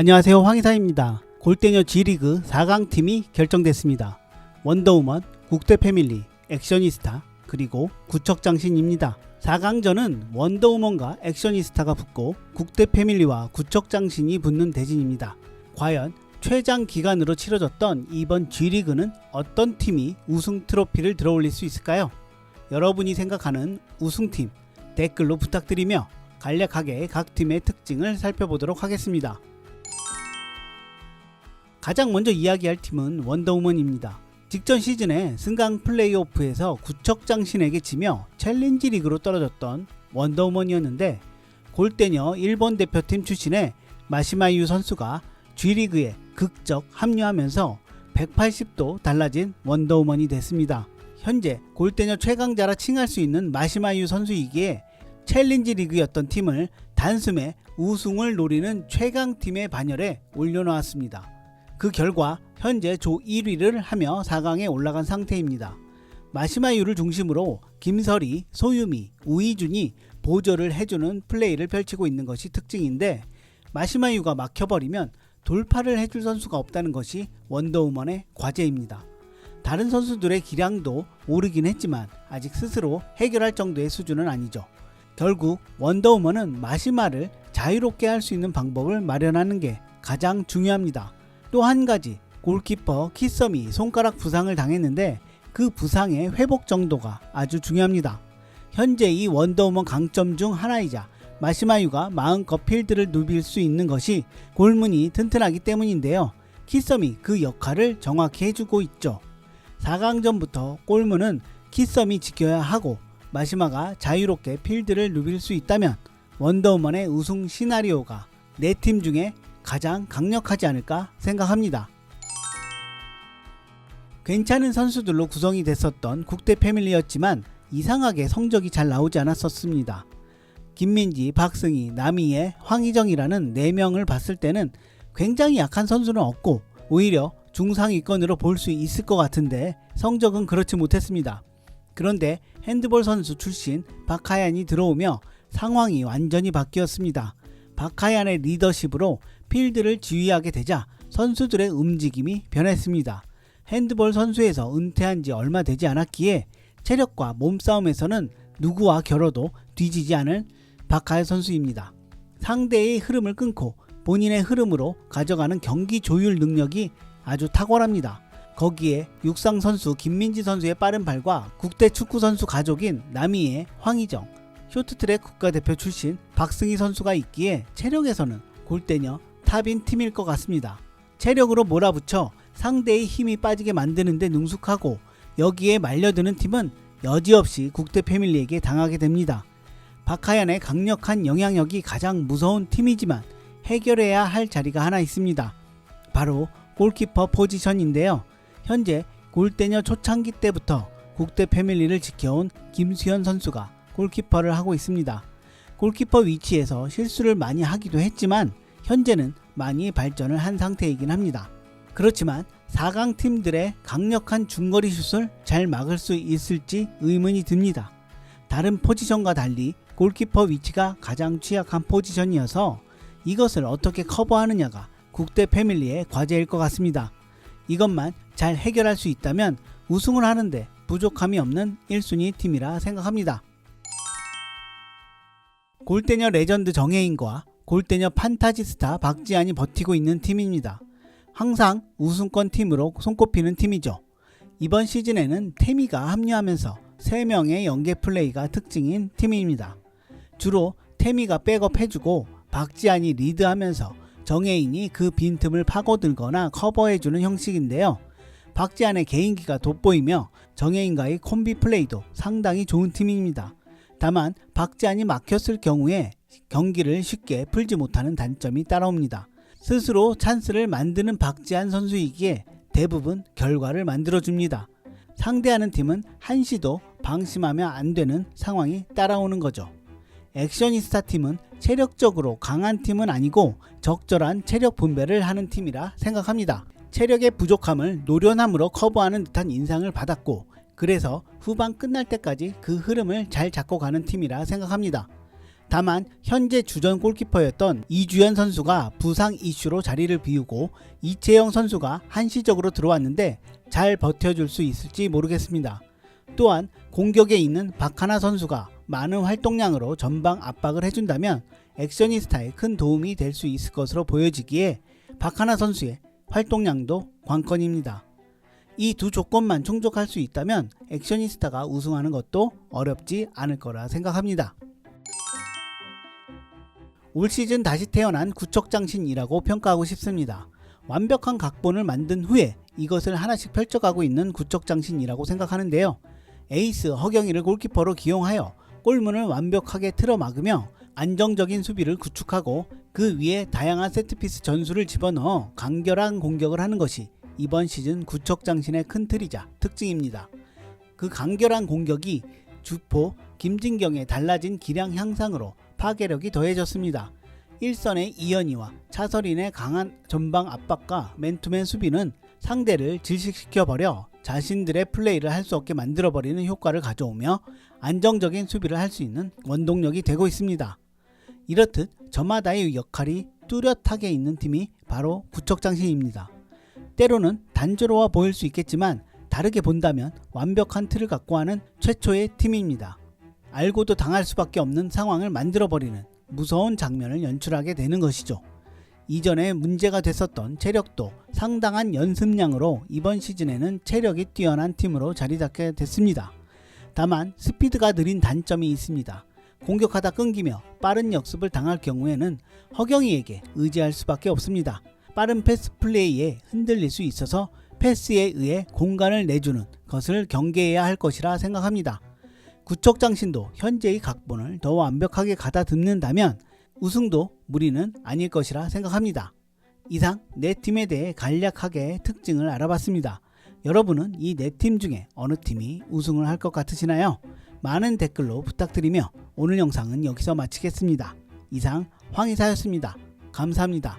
안녕하세요 황희사입니다. 골대녀 G리그 4강 팀이 결정됐습니다. 원더우먼, 국대 패밀리, 액션이스타, 그리고 구척장신입니다. 4강전은 원더우먼과 액션이스타가 붙고 국대 패밀리와 구척장신이 붙는 대진입니다. 과연 최장 기간으로 치러졌던 이번 G리그는 어떤 팀이 우승 트로피를 들어올릴 수 있을까요? 여러분이 생각하는 우승팀 댓글로 부탁드리며 간략하게 각 팀의 특징을 살펴보도록 하겠습니다. 가장 먼저 이야기할 팀은 원더우먼입니다. 직전 시즌에 승강 플레이오프에서 구척장신에게 지며 챌린지 리그로 떨어졌던 원더우먼이었는데 골대녀 일본 대표팀 출신의 마시마유 선수가 G리그에 극적 합류하면서 180도 달라진 원더우먼이 됐습니다. 현재 골대녀 최강자라 칭할 수 있는 마시마유 선수이기에 챌린지 리그였던 팀을 단숨에 우승을 노리는 최강팀의 반열에 올려놓았습니다. 그 결과 현재 조 1위를 하며 4강에 올라간 상태입니다. 마시마유를 중심으로 김설이, 소유미, 우이준이 보조를 해주는 플레이를 펼치고 있는 것이 특징인데 마시마유가 막혀버리면 돌파를 해줄 선수가 없다는 것이 원더우먼의 과제입니다. 다른 선수들의 기량도 오르긴 했지만 아직 스스로 해결할 정도의 수준은 아니죠. 결국 원더우먼은 마시마를 자유롭게 할 수 있는 방법을 마련하는 게 가장 중요합니다. 또 한 가지 골키퍼 키썸이 손가락 부상을 당했는데 그 부상의 회복 정도가 아주 중요합니다. 현재 이 원더우먼 강점 중 하나이자 마시마유가 마음껏 필드를 누빌 수 있는 것이 골문이 튼튼하기 때문인데요. 키썸이 그 역할을 정확히 해주고 있죠. 4강전부터 골문은 키썸이 지켜야 하고 마시마가 자유롭게 필드를 누빌 수 있다면 원더우먼의 우승 시나리오가 네 팀 중에 가장 강력하지 않을까 생각합니다. 괜찮은 선수들로 구성이 됐었던 국대 패밀리였지만 이상하게 성적이 잘 나오지 않았었습니다. 김민지, 박승희, 남희애, 황희정이라는 4명을 봤을 때는 굉장히 약한 선수는 없고 오히려 중상위권으로 볼 수 있을 것 같은데 성적은 그렇지 못했습니다. 그런데 핸드볼 선수 출신 박하얀이 들어오며 상황이 완전히 바뀌었습니다. 박하얀의 리더십으로 필드를 지휘하게 되자 선수들의 움직임이 변했습니다. 핸드볼 선수에서 은퇴한 지 얼마 되지 않았기에 체력과 몸싸움에서는 누구와 겨뤄도 뒤지지 않을 박하얀 선수입니다. 상대의 흐름을 끊고 본인의 흐름으로 가져가는 경기 조율 능력이 아주 탁월합니다. 거기에 육상 선수 김민지 선수의 빠른 발과 국대 축구 선수 가족인 남이의 황희정, 쇼트트랙 국가대표 출신 박승희 선수가 있기에 체력에서는 골대녀 탑인 팀일 것 같습니다. 체력으로 몰아붙여 상대의 힘이 빠지게 만드는데 능숙하고 여기에 말려드는 팀은 여지없이 국대 패밀리에게 당하게 됩니다. 박하얀의 강력한 영향력이 가장 무서운 팀이지만 해결해야 할 자리가 하나 있습니다. 바로 골키퍼 포지션인데요. 현재 골대녀 초창기 때부터 국대 패밀리를 지켜온 김수현 선수가 골키퍼를 하고 있습니다. 골키퍼 위치에서 실수를 많이 하기도 했지만 현재는 많이 발전을 한 상태이긴 합니다. 그렇지만 4강 팀들의 강력한 중거리 슛을 잘 막을 수 있을지 의문이 듭니다. 다른 포지션과 달리 골키퍼 위치가 가장 취약한 포지션이어서 이것을 어떻게 커버하느냐가 국대 패밀리의 과제일 것 같습니다. 이것만 잘 해결할 수 있다면 우승을 하는데 부족함이 없는 1순위 팀이라 생각합니다. 골대녀 레전드 정혜인과 골대녀 판타지스타 박지안이 버티고 있는 팀입니다. 항상 우승권 팀으로 손꼽히는 팀이죠. 이번 시즌에는 태미가 합류하면서 3명의 연계 플레이가 특징인 팀입니다. 주로 태미가 백업해주고 박지안이 리드하면서 정혜인이 그 빈틈을 파고들거나 커버해주는 형식인데요. 박지안의 개인기가 돋보이며 정혜인과의 콤비 플레이도 상당히 좋은 팀입니다. 다만 박지안이 막혔을 경우에 경기를 쉽게 풀지 못하는 단점이 따라옵니다. 스스로 찬스를 만드는 박지안 선수이기에 대부분 결과를 만들어줍니다. 상대하는 팀은 한시도 방심하면 안 되는 상황이 따라오는 거죠. 액션이스타 팀은 체력적으로 강한 팀은 아니고 적절한 체력 분배를 하는 팀이라 생각합니다. 체력의 부족함을 노련함으로 커버하는 듯한 인상을 받았고 그래서 후반 끝날 때까지 그 흐름을 잘 잡고 가는 팀이라 생각합니다. 다만 현재 주전 골키퍼였던 이주연 선수가 부상 이슈로 자리를 비우고 이채영 선수가 한시적으로 들어왔는데 잘 버텨줄 수 있을지 모르겠습니다. 또한 공격에 있는 박하나 선수가 많은 활동량으로 전방 압박을 해준다면 액션이스타에 큰 도움이 될 수 있을 것으로 보여지기에 박하나 선수의 활동량도 관건입니다. 이 두 조건만 충족할 수 있다면 액션이스타가 우승하는 것도 어렵지 않을 거라 생각합니다. 올 시즌 다시 태어난 구척장신이라고 평가하고 싶습니다. 완벽한 각본을 만든 후에 이것을 하나씩 펼쳐가고 있는 구척장신이라고 생각하는데요. 에이스 허경이를 골키퍼로 기용하여 골문을 완벽하게 틀어 막으며 안정적인 수비를 구축하고 그 위에 다양한 세트피스 전술을 집어넣어 간결한 공격을 하는 것이 이번 시즌 구척장신의 큰 틀이자 특징입니다. 그 간결한 공격이 주포 김진경의 달라진 기량 향상으로 파괴력이 더해졌습니다. 일선의 이현희와 차설인의 강한 전방 압박과 맨투맨 수비는 상대를 질식시켜버려 자신들의 플레이를 할 수 없게 만들어버리는 효과를 가져오며 안정적인 수비를 할 수 있는 원동력이 되고 있습니다. 이렇듯 저마다의 역할이 뚜렷하게 있는 팀이 바로 구척장신입니다. 때로는 단조로워 보일 수 있겠지만 다르게 본다면 완벽한 틀을 갖고 하는 최초의 팀입니다. 알고도 당할 수밖에 없는 상황을 만들어버리는 무서운 장면을 연출하게 되는 것이죠. 이전에 문제가 됐었던 체력도 상당한 연습량으로 이번 시즌에는 체력이 뛰어난 팀으로 자리 잡게 됐습니다. 다만 스피드가 느린 단점이 있습니다. 공격하다 끊기며 빠른 역습을 당할 경우에는 허경이에게 의지할 수밖에 없습니다. 빠른 패스 플레이에 흔들릴 수 있어서 패스에 의해 공간을 내주는 것을 경계해야 할 것이라 생각합니다. 구척장신도 현재의 각본을 더 완벽하게 가다듬는다면 우승도 무리는 아닐 것이라 생각합니다. 이상 네 팀에 대해 간략하게 특징을 알아봤습니다. 여러분은 이 네 팀 중에 어느 팀이 우승을 할 것 같으시나요? 많은 댓글로 부탁드리며 오늘 영상은 여기서 마치겠습니다. 이상 황희사였습니다. 감사합니다.